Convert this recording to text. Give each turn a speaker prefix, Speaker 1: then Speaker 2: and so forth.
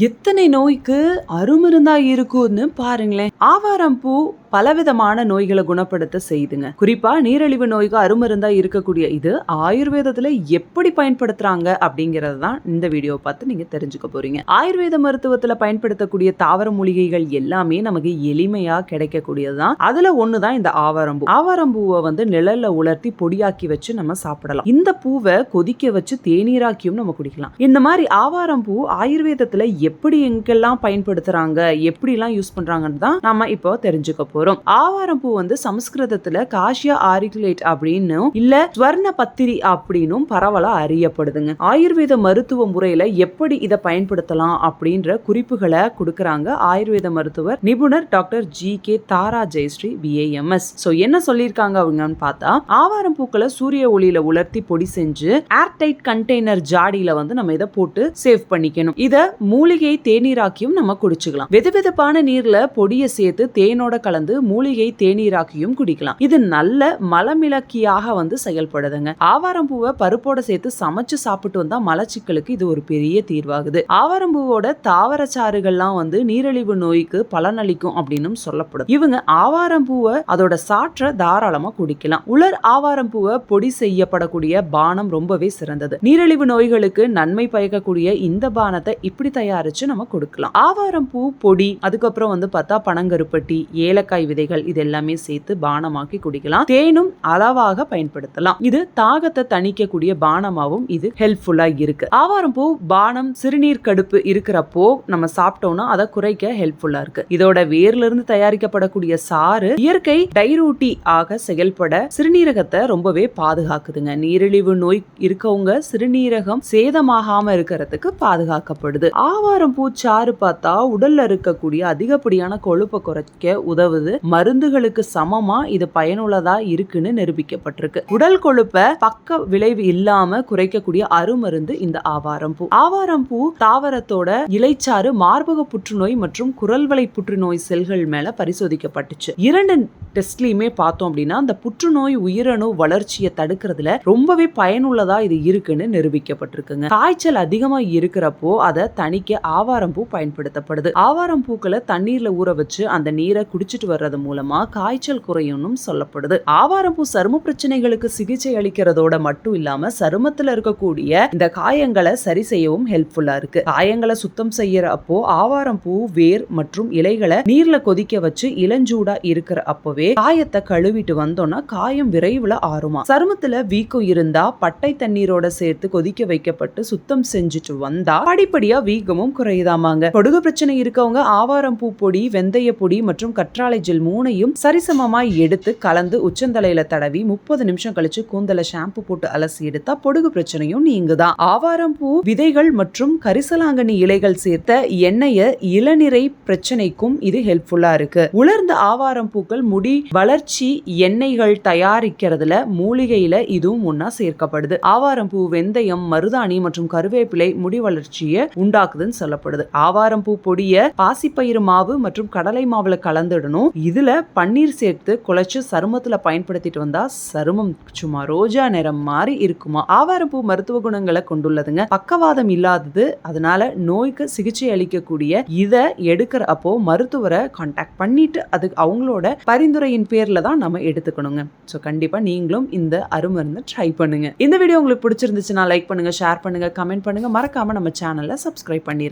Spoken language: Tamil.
Speaker 1: எத்தனை நோய்க்கு அருமருந்தா இருக்கும்னு பாருங்களேன். ஆவாரம் பூ பலவிதமான நோய்களை குணப்படுத்த செய்துங்க. குறிப்பா நீரிழிவு நோய்க்கு அருமருந்தா இருக்கக்கூடிய இது ஆயுர்வேதத்துல எப்படி பயன்படுத்துறாங்க அப்படிங்கறது தான் இந்த வீடியோ பார்த்து நீங்க தெரிஞ்சுக்க போறீங்க. ஆயுர்வேத மருத்துவத்துல பயன்படுத்தக்கூடிய தாவர மூலிகைகள் எல்லாமே நமக்கு எளிமையா கிடைக்கக்கூடியதுதான் அதுல ஒண்ணுதான் இந்த ஆவாரம்பூ ஆவாரம்பூவை வந்து நிழல்ல உலர்த்தி பொடியாக்கி வச்சு நம்ம சாப்பிடலாம். இந்த பூவை கொதிக்க வச்சு தேநீராக்கியும் நம்ம குடிக்கலாம். இந்த மாதிரி ஆவாரம்பூ ஆயுர்வேதத்துல எப்படி எங்கெல்லாம் பயன்படுத்துறாங்க எப்படிலாம் யூஸ் பண்றாங்கன்னு தான் நாம இப்போ தெரிஞ்சுக்க போறோம். ஆவாரம் பூ வந்து சமஸ்கிருதத்துல காஷியா ஆரிகுலேட் அப்படின்னும் இல்ல ஸ்வர்ண பத்திரி அப்படின்னும் பரவலா அறியப்படுதுங்க. ஆயுர்வேத மருத்துவ முறையில எப்படி இதை பயன்படுத்தலாம் அப்படின்ற குறிப்புகளை கொடுக்கறாங்க ஆயுர்வேத மருத்துவர் நிபுணர் doctor G K Thara Jayashree BAMS so என்ன சொல்லியிருக்காங்க அவங்கன்னு பார்த்தா ஆவாரம் பூக்களை சூரிய ஒளியில உலர்த்தி பொடி செஞ்சு ஏர்டைட் கண்டெய்னர் ஜாடியில வந்து நம்ம இதை போட்டு சேவ் பண்ணிக்கணும். இதை மூலிகை தேநீராக்கியும் நம்ம குடிச்சுக்கலாம். வெது வெதுப்பான நீர்ல பொடியை சேர்த்து தேனோட கலந்து மூலிகை தேநீராக்கியும் குடிக்கலாம். இது நல்ல மலமிளக்கியாக வந்து செயல்படுதுங்க. ஆவாரம் பூவை பருப்போட சேர்த்து சமைச்சு சாப்பிட்டு வந்தா மலச்சிக்கலுக்கு இது ஒரு பெரிய தீர்வாகுது. ஆவாரம் பூவோட தாவர சாறுகள்லாம் வந்து நீரிழிவு நோய்க்கு பலனளிக்கும் அப்படின்னு சொல்லப்படும். இவங்க ஆவாரம் பூவை அதோட சாற்றை தாராளமா குடிக்கலாம். உலர் ஆவாரம் பூவை பொடி செய்யப்படக்கூடிய பானம் ரொம்பவே சிறந்தது. நீரிழிவு நோய்களுக்கு நன்மை பயக்கக்கூடிய இந்த பானத்தை இப்படி தயார் அரைச்சு நம்ம கொடுக்கலாம். ஆவாரம் பூ பொடி அதுக்கப்புறம் வந்து பார்த்தா பனங்கருப்பட்டி ஏலக்காய் விதைகள் இது எல்லாமே சேர்த்து பானமாக்கி குடிக்கலாம். தேனும் அளவாக பயன்படுத்தலாம். இது தாகத்தை தணிக்கக்கூடிய பானமாவும் இது ஹெல்ப்ஃபுல்லா இருக்கு. ஆவாரம் பூ பானம் சிறுநீர் கடுப்பு இருக்கிறப்போ நம்ம சாப்பிட்டோம்னா அதை குறைக்க ஹெல்ப்ஃபுல்லா இருக்கு. இதோட வேர்ல இருந்து தயாரிக்கப்படக்கூடிய சாறு இயற்கை டைரூட்டி ஆக செயல்பட சிறுநீரகத்தை ரொம்பவே பாதுகாக்குதுங்க. நீரிழிவு நோய் இருக்கவங்க சிறுநீரகம் சேதமாகாம இருக்கிறதுக்கு பாதுகாக்கப்படுது. ஆவாரம் பூ சாறு பார்த்தா உடல்ல இருக்கக்கூடிய அதிகப்படியான கொழுப்பை குறைக்க உதவுது. மருந்துகளுக்கு சமமா இது பயனுள்ளதா இருக்குன்னு நிரூபிக்கப்பட்டிருக்கு. உடல் கொழுப்பை பக்க விளைவு இல்லாம குறைக்கக்கூடிய அருமருந்து இந்த ஆவாரம் பூ ஆவாரம் பூ தாவரத்தோட இலைச்சாறு மார்பக புற்றுநோய் மற்றும் குரல்வளை புற்றுநோய் செல்கள் மேல பரிசோதிக்கப்பட்டுச்சு. இரண்டு டெஸ்ட்லயுமே பார்த்தோம் அப்படின்னா அந்த புற்றுநோய் உயிரணு வளர்ச்சியை தடுக்கிறதுல ரொம்பவே பயனுள்ளதா இது இருக்குன்னு நிரூபிக்கப்பட்டிருக்குங்க. காய்ச்சல் அதிகமா இருக்கிறப்போ அதை தணிக்க ஆவாரம் பூ பயன்படுத்தப்படுது. ஆவாரம் பூக்களை தண்ணீர்ல ஊற வச்சு அந்த நீரை குடிச்சிட்டு வர்றது மூலமா காய்ச்சல் குறையும்னு சொல்லப்படுது. ஆவாரம் பூ சரும பிரச்சனைகளுக்கு சிகிச்சை அளிக்கிறதோட மட்டும் இல்லாம சருமத்துல இருக்கக்கூடிய இந்த காயங்களை சரி செய்யவும் ஹெல்ப்ஃபுல்லா இருக்கு. காயங்களை சுத்தம் செய்யற அப்போ ஆவாரம் பூ வேர் மற்றும் இலைகளை நீர்ல கொதிக்க வச்சு இளஞ்சூடா இருக்கிற அப்பவே காயத்தை கழுவிட்டு வந்தோம்னா காயம் விரைவுல ஆறுமா. சருமத்துல வீக்கம் இருந்தா பட்டை தண்ணீரோட சேர்த்து கொதிக்க வைக்கப்பட்டு சுத்தம் செஞ்சுட்டு வந்தா படிப்படியா வீக்கமும் குறையுதாமாங்க. பொடுகு பிரச்சனை இருக்கவங்க ஆவாரம் பூ பொடி வெந்தய பொடி மற்றும் கற்றாழை ஜெல் மூணையும் சரிசமமாய் எடுத்து கலந்து உச்சந்தலையில தடவி முப்பது நிமிஷம் கழிச்சு கூந்தல ஷாம்பு போட்டு அலசி எடுத்தா பொடுகு பிரச்சனையும் நீங்குதான் ஆவாரம் பூ விதைகள் மற்றும் கரிசலாங்கண்ணி இலைகள் சேர்த்த எண்ணெய இளநிறை பிரச்சனைக்கும் இது ஹெல்ப்ஃபுல்லா இருக்கு. உலர்ந்த ஆவாரம் பூக்கள் முடி வளர்ச்சி எண்ணெய்கள் தயாரிக்கிறதுல மூலிகையில இதுவும் ஒன்னா சேர்க்கப்படுது. ஆவாரம் பூ வெந்தயம் மருதாணி மற்றும் கருவேப்பிலை முடி வளர்ச்சியை உண்டாக்குதுன்னு சொல்லப்படுது. ஆவாரம் பூ பொடிய பாசிப்பயிறு மாவு மற்றும் கடலை மாவுல கலந்துடணும். இதுல பன்னீர் சேர்த்து குழைச்சு சருமத்துல பயன்படுத்திட்டு வந்தா சருமம் சும்மா ரோஜா நிறம் மாதிரி இருக்குமா? ஆவாரம் பூ மருத்துவ குணங்களை கொண்டுள்ளதுங்க. பக்கவாதம் இல்லாதது. அதனால நோய்க்கு சிகிச்சை அளிக்கக்கூடிய இதை எடுக்கிற அப்போ மருத்துவரை கான்டாக்ட் பண்ணிட்டு அது அவங்களோட பரிந்துரையின் பேர்ல தான் நம்ம எடுத்துக்கணுங்க. ஸோ கண்டிப்பா நீங்களும் இந்த அருமருந்தை ட்ரை பண்ணுங்க. இந்த வீடியோ உங்களுக்கு பிடிச்சிருந்துச்சுன்னா லைக் பண்ணுங்க ஷேர் பண்ணுங்க கமெண்ட் பண்ணுங்க. மறக்காம நம்ம சேனலை சப்ஸ்கிரைப் பண்ணிருங்க.